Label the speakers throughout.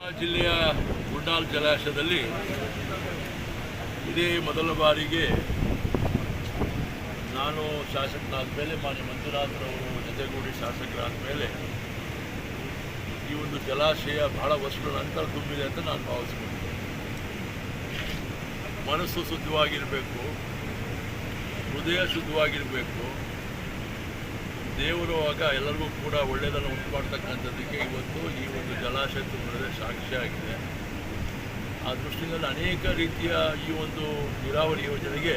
Speaker 1: ಜಿಲ್ಲೆಯ ಗುಂಡಾಲ್ ಜಲಾಶಯದಲ್ಲಿ ಇದೇ ಮೊದಲ ಬಾರಿಗೆ ನಾನು ಶಾಸಕನಾದ ಮೇಲೆ ಮಾನ್ಯ ಮಂಜುನಾಥ್ರವರು ಜೊತೆಗೂಡಿ ಶಾಸಕರಾದ ಮೇಲೆ ಈ ಒಂದು ಜಲಾಶಯ ಬಹಳ ವರ್ಷಗಳ ನಂತರ ತುಂಬಿದೆ ಅಂತ ನಾನು ಭಾವಿಸ್ಕೊಂಡಿದ್ದೆ ಮನಸ್ಸು ಶುದ್ಧವಾಗಿರಬೇಕು, ಹೃದಯ ಶುದ್ಧವಾಗಿರಬೇಕು ದೇವರು ಆಗ ಎಲ್ಲರಿಗೂ ಕೂಡ ಒಳ್ಳೆಯದನ್ನು ಉಂಟು ಮಾಡ್ತಕ್ಕಂಥದ್ದಕ್ಕೆ ಇವತ್ತು ಈ ಒಂದು ಜಲಾಶಯ ತುಂಬಿದ್ರೆ ಸಾಕ್ಷಿಯಾಗಿದೆ ಆ ದೃಷ್ಟಿಯಲ್ಲಿ ಅನೇಕ ರೀತಿಯ ಈ ಒಂದು ನೀರಾವರಿ ಯೋಜನೆಗೆ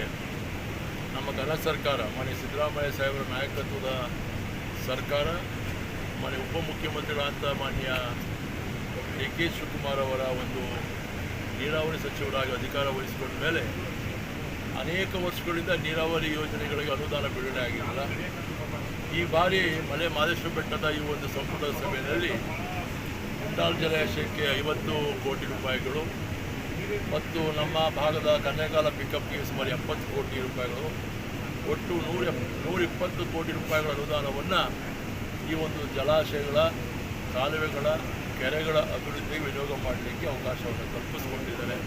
Speaker 1: ನಮ್ಮ ಕರ್ನಾಟಕ ಸರ್ಕಾರ, ಮಾನ್ಯ ಸಿದ್ದರಾಮಯ್ಯ ಸಾಹೇಬರ ನಾಯಕತ್ವದ ಸರ್ಕಾರ, ಮಾನ್ಯ ಉಪಮುಖ್ಯಮಂತ್ರಿಗಳಾದಂಥ ಮಾನ್ಯ ಡಿ ಕೆ ಶಿವಕುಮಾರ್ ಅವರ ಒಂದು ನೀರಾವರಿ ಸಚಿವರಾಗಿ ಅಧಿಕಾರ ವಹಿಸಿಕೊಂಡ ಮೇಲೆ ಅನೇಕ ವರ್ಷಗಳಿಂದ ನೀರಾವರಿ ಯೋಜನೆಗಳಿಗೆ ಅನುದಾನ ಬಿಡುಗಡೆ ಆಗಿರಲಿಲ್ಲ. ಈ ಬಾರಿ ಮಲೆ ಮಾದೇಶ್ವರ ಬೆಟ್ಟದ ಈ ಒಂದು ಸಂಪುಟ ಸಭೆಯಲ್ಲಿ ಕುಂಟಾಲ್ ಜಲಾಶಯಕ್ಕೆ ಐವತ್ತು ಕೋಟಿ ರೂಪಾಯಿಗಳು ಮತ್ತು ನಮ್ಮ ಭಾಗದ ಕನ್ನೆಗಾಲ ಪಿಕಪ್ಗೆ ಸುಮಾರು ಎಪ್ಪತ್ತು ಕೋಟಿ ರೂಪಾಯಿಗಳು. ಒಟ್ಟು ನೂರ ನೂರ ಇಪ್ಪತ್ತು ಕೋಟಿ ರೂಪಾಯಿಗಳ ಅನುದಾನವನ್ನು ಈ ಒಂದು ಜಲಾಶಯಗಳ, ಕಾಲುವೆಗಳ, ಕೆರೆಗಳ ಅಭಿವೃದ್ಧಿಗೆ ವಿನಿಯೋಗ ಮಾಡಲಿಕ್ಕೆ ಅವಕಾಶವನ್ನು ಕಲ್ಪಿಸಿಕೊಂಡಿದ್ದಾರೆ.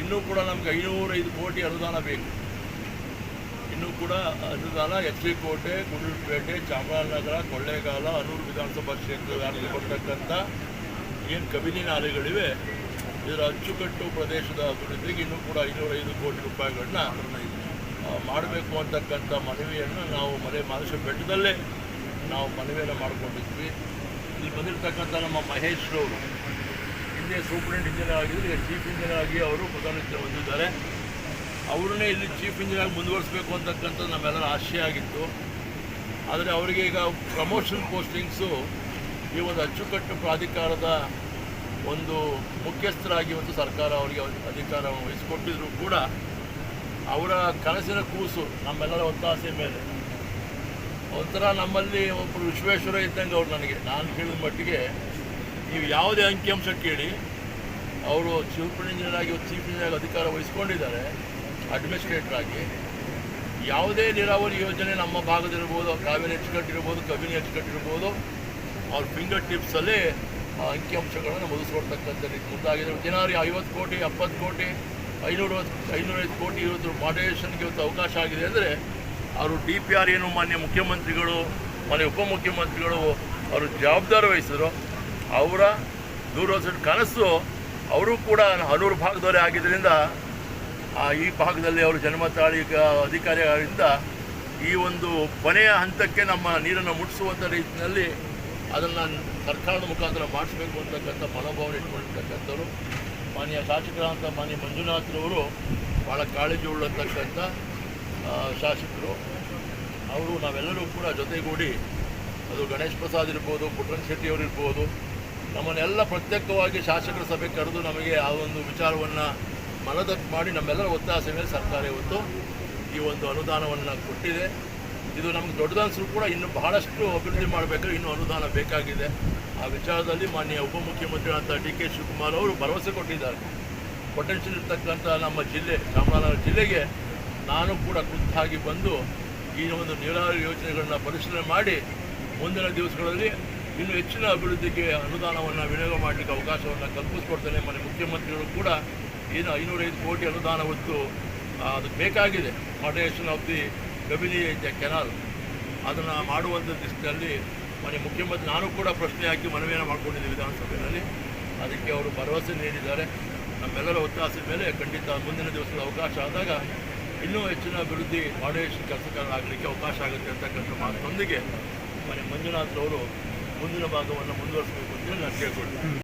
Speaker 1: ಇನ್ನೂ ಕೂಡ ನಮಗೆ ಐನೂರೈದು ಕೋಟಿ ಅನುದಾನ ಬೇಕು. ಇನ್ನೂ ಕೂಡ ಅನುದಾನ, ಎಚ್ ವಿ ಕೋಟೆ ಗುಂಡ್ಲುಪೇಟೆ ಚಾಮರಾಜನಗರ, ಕೊಳ್ಳೇಗಾಲ, ಅನೂರು ವಿಧಾನಸಭಾ ಕ್ಷೇತ್ರದಲ್ಲಿ ಬರ್ತಕ್ಕಂಥ ಏನು ಕಬಿನಿ ನಾಲೆಗಳಿವೆ, ಇದರ ಅಚ್ಚುಕಟ್ಟು ಪ್ರದೇಶದ ಅಭಿವೃದ್ಧಿಗೆ ಇನ್ನೂ ಕೂಡ ಐನೂರೈದು ಕೋಟಿ ರೂಪಾಯಿಗಳನ್ನ ಮಾಡಬೇಕು ಅಂತಕ್ಕಂಥ ಮನವಿಯನ್ನು ನಾವು ಮನೆ ಮಾನಸ ಬೆಟ್ಟದಲ್ಲೇ ನಾವು ಮನವಿಯನ್ನು ಮಾಡಿಕೊಂಡಿದ್ವಿ. ಇಲ್ಲಿ ಬಂದಿರತಕ್ಕಂಥ ನಮ್ಮ ಮಹೇಶ್ರವರು ಹಿಂದೆ ಸೂಪರಿಂಟೆಂಡೆಂಟ್ ಇಂಜಿನಿಯರ್ ಆಗಿದ್ರು, ಈಗ ಚೀಫ್ ಇಂಜಿನಿಯರ್ ಆಗಿ ಅವರು ಪದೋನ್ನತಿ ಹೊಂದಿದ್ದಾರೆ ಅವರನ್ನೇ ಇಲ್ಲಿ ಚೀಫ್ ಇಂಜಿನಿಯರ್ ಆಗಿ ಮುಂದುವರಿಸಬೇಕು ಅಂತಕ್ಕಂಥದ್ದು ನಮ್ಮೆಲ್ಲರ ಆಶಯ ಆಗಿತ್ತು. ಆದರೆ ಅವರಿಗೆ ಈಗ ಪ್ರಮೋಷನ್ ಪೋಸ್ಟಿಂಗ್ಸು ಈ ಒಂದು ಅಚ್ಚುಕಟ್ಟು ಪ್ರಾಧಿಕಾರದ ಒಂದು ಮುಖ್ಯಸ್ಥರಾಗಿ ಒಂದು ಸರ್ಕಾರ ಅವರಿಗೆ ಅಧಿಕಾರ ವಹಿಸಿಕೊಟ್ಟಿದ್ರು ಕೂಡ ಅವರ ಕನಸಿನ ಕೂಸು ನಮ್ಮೆಲ್ಲರ ಒತ್ತಾಸೆ ಮೇಲೆ. ಒಂಥರ ನಮ್ಮಲ್ಲಿ ಒಬ್ಬರು ವಿಶ್ವೇಶ್ವರ ಇದ್ದಂಗೆ ಅವರು ನನಗೆ. ನಾನು ಕೇಳಿದ ಮಟ್ಟಿಗೆ ನೀವು ಯಾವುದೇ ಅಂಕಿಅಂಶ ಕೇಳಿ, ಅವರು ಚೀಫ್ ಇಂಜಿನಿಯರ್ ಆಗಿ ಚೀಫ್ ಇಂಜಿನಿಯರ್ ಅಧಿಕಾರ ವಹಿಸ್ಕೊಂಡಿದ್ದಾರೆ. ಅಡ್ಮಿನಿಸ್ಟ್ರೇಟರ್ ಆಗಿ ಯಾವುದೇ ನೀರಾವರಿ ಯೋಜನೆ ನಮ್ಮ ಭಾಗದಲ್ಲಿರ್ಬೋದು, ಕಾವೇರಿ ಎಚ್ಚುಕಟ್ಟಿರ್ಬೋದು ಕಬಿನಿ ಎಚ್ಚುಕಟ್ಟಿರ್ಬೋದು ಅವ್ರ ಫಿಂಗರ್ ಟಿಪ್ಸಲ್ಲಿ ಅಂಕಿಅಂಶಗಳನ್ನು ಮುಗಿಸ್ಕೊಡ್ತಕ್ಕಂಥ ರೀತಿ ಮುಂದಾಗಿದೆ ದಿನಾರಿ ಐವತ್ತು ಕೋಟಿ, ಎಪ್ಪತ್ತು ಕೋಟಿ, ಐನೂರು, ಐನೂರೈದು ಕೋಟಿ ಇವತ್ತು ಮಾಡರೇಷನ್ಗೆ ಇವತ್ತು ಅವಕಾಶ ಆಗಿದೆ ಅಂದರೆ, ಅವರು ಡಿ ಪಿ ಆರ್ ಏನು ಮಾನ್ಯ ಮುಖ್ಯಮಂತ್ರಿಗಳು, ಮಾನ್ಯ ಉಪಮುಖ್ಯಮಂತ್ರಿಗಳು, ಅವರು ಜವಾಬ್ದಾರಿ ವಹಿಸಿದ್ರು. ಅವರ ದೂರದರ್ಶನ ಕನಸು, ಅವರು ಕೂಡ ಹನೂರು ಭಾಗದವರೇ ಆಗಿದ್ದರಿಂದ ಈ ಭಾಗದಲ್ಲಿ ಅವರು ಜನ್ಮ ತಾಳಿ ಅಧಿಕಾರಿ ಆಗಿದ್ದರಿಂದ ಈ ಒಂದು ಕೊನೆಯ ಹಂತಕ್ಕೆ ನಮ್ಮ ನೀರನ್ನು ಮುಟ್ಟಿಸುವಂಥ ರೀತಿಯಲ್ಲಿ ಅದನ್ನು ಸರ್ಕಾರದ ಮುಖಾಂತರ ಮಾಡಿಸ್ಬೇಕು ಅಂತಕ್ಕಂಥ ಮನೋಭಾವನೆ ಇಟ್ಕೊಂಡಿರ್ತಕ್ಕಂಥವ್ರು. ಮಾನ್ಯ ಶಾಸಕರಾದಂಥ ಮಾನ್ಯ ಮಂಜುನಾಥ್ರವರು ಭಾಳ ಕಾಳಜಿ ಉಳ್ಳತಕ್ಕಂಥ ಶಾಸಕರು. ಅವರು ನಾವೆಲ್ಲರೂ ಕೂಡ ಜೊತೆಗೂಡಿ ಅದು ಗಣೇಶ್ ಪ್ರಸಾದ್ ಇರ್ಬೋದು ಪುಟ್ರನ್ ಶೆಟ್ಟಿಯವರು ಇರ್ಬೋದು, ನಮ್ಮನ್ನೆಲ್ಲ ಪ್ರತ್ಯೇಕವಾಗಿ ಶಾಸಕರ ಸಭೆ ಕರೆದು ನಮಗೆ ಆ ಒಂದು ವಿಚಾರವನ್ನು ಮನದಟ್ಟು ಮಾಡಿ ನಮ್ಮೆಲ್ಲರ ಒತ್ತಾಸೆ ಮೇಲೆ ಸರ್ಕಾರ ಇವತ್ತು ಈ ಒಂದು ಅನುದಾನವನ್ನು ಕೊಟ್ಟಿದೆ. ಇದು ನಮ್ಗೆ ದೊಡ್ಡದನ್ಸರು ಕೂಡ ಇನ್ನು ಬಹಳಷ್ಟು ಅಭಿವೃದ್ಧಿ ಮಾಡಬೇಕು ಇನ್ನೂ ಅನುದಾನ ಬೇಕಾಗಿದೆ. ಆ ವಿಚಾರದಲ್ಲಿ ಮಾನ್ಯ ಉಪಮುಖ್ಯಮಂತ್ರಿಗಳಂತ ಡಿ ಕೆ ಶಿವಕುಮಾರ್ ಅವರು ಭರವಸೆ ಕೊಟ್ಟಿದ್ದಾರೆ. ಪೊಟೆನ್ಷಿಯಲ್ ಇರ್ತಕ್ಕಂಥ ನಮ್ಮ ಜಿಲ್ಲೆ, ಚಾಮರಾಜನಗರ ಜಿಲ್ಲೆಗೆ ನಾನು ಕೂಡ ಖುದ್ದಾಗಿ ಬಂದು ಈ ಒಂದು ನೀರಾವರಿ ಯೋಜನೆಗಳನ್ನ ಪರಿಶೀಲನೆ ಮಾಡಿ ಮುಂದಿನ ದಿವಸಗಳಲ್ಲಿ ಇನ್ನೂ ಹೆಚ್ಚಿನ ಅಭಿವೃದ್ಧಿಗೆ ಅನುದಾನವನ್ನು ವಿನಿಯೋಗ ಮಾಡಲಿಕ್ಕೆ ಅವಕಾಶವನ್ನು ಕಲ್ಪಿಸ್ಕೊಡ್ತೇನೆ. ಮನೆ ಮುಖ್ಯಮಂತ್ರಿಗಳು ಕೂಡ ಏನು ಐನೂರೈದು ಕೋಟಿ ಅನುದಾನ ಹೊತ್ತು ಅದಕ್ಕೆ ಬೇಕಾಗಿದೆ. Moderation of the Kabini canal ಅದನ್ನು ಮಾಡುವಂಥ ದೃಷ್ಟಿಯಲ್ಲಿ ಮನೆ ಮುಖ್ಯಮಂತ್ರಿ, ನಾನು ಕೂಡ ಪ್ರಶ್ನೆ ಹಾಕಿ ಮನವಿಯನ್ನು ಮಾಡಿಕೊಂಡಿದ್ದೆ ವಿಧಾನಸಭೆಯಲ್ಲಿ. ಅದಕ್ಕೆ ಅವರು ಭರವಸೆ ನೀಡಿದ್ದಾರೆ. ನಮ್ಮೆಲ್ಲರ ಒತ್ತಾಸೆ ಮೇಲೆ ಖಂಡಿತ ಮುಂದಿನ ದಿವಸದ ಅವಕಾಶ ಆದಾಗ ಇನ್ನೂ ಹೆಚ್ಚಿನ ಅಭಿವೃದ್ಧಿ ಮಾಡರೇಷನ್ ಕೆಲಸಗಳಾಗಲಿಕ್ಕೆ ಅವಕಾಶ ಆಗುತ್ತೆ ಅಂತಕ್ಕಂಥ ಮಾತಿನೊಂದಿಗೆ ಮನೆ ಮಂಜುನಾಥ್ರವರು ಮುಂದಿನ ಭಾಗವನ್ನು ಮುಂದುವರಿಸಬೇಕು ಅಂತೇಳಿ ನಾನು ಕೇಳ್ಕೊಳ್ತೀನಿ.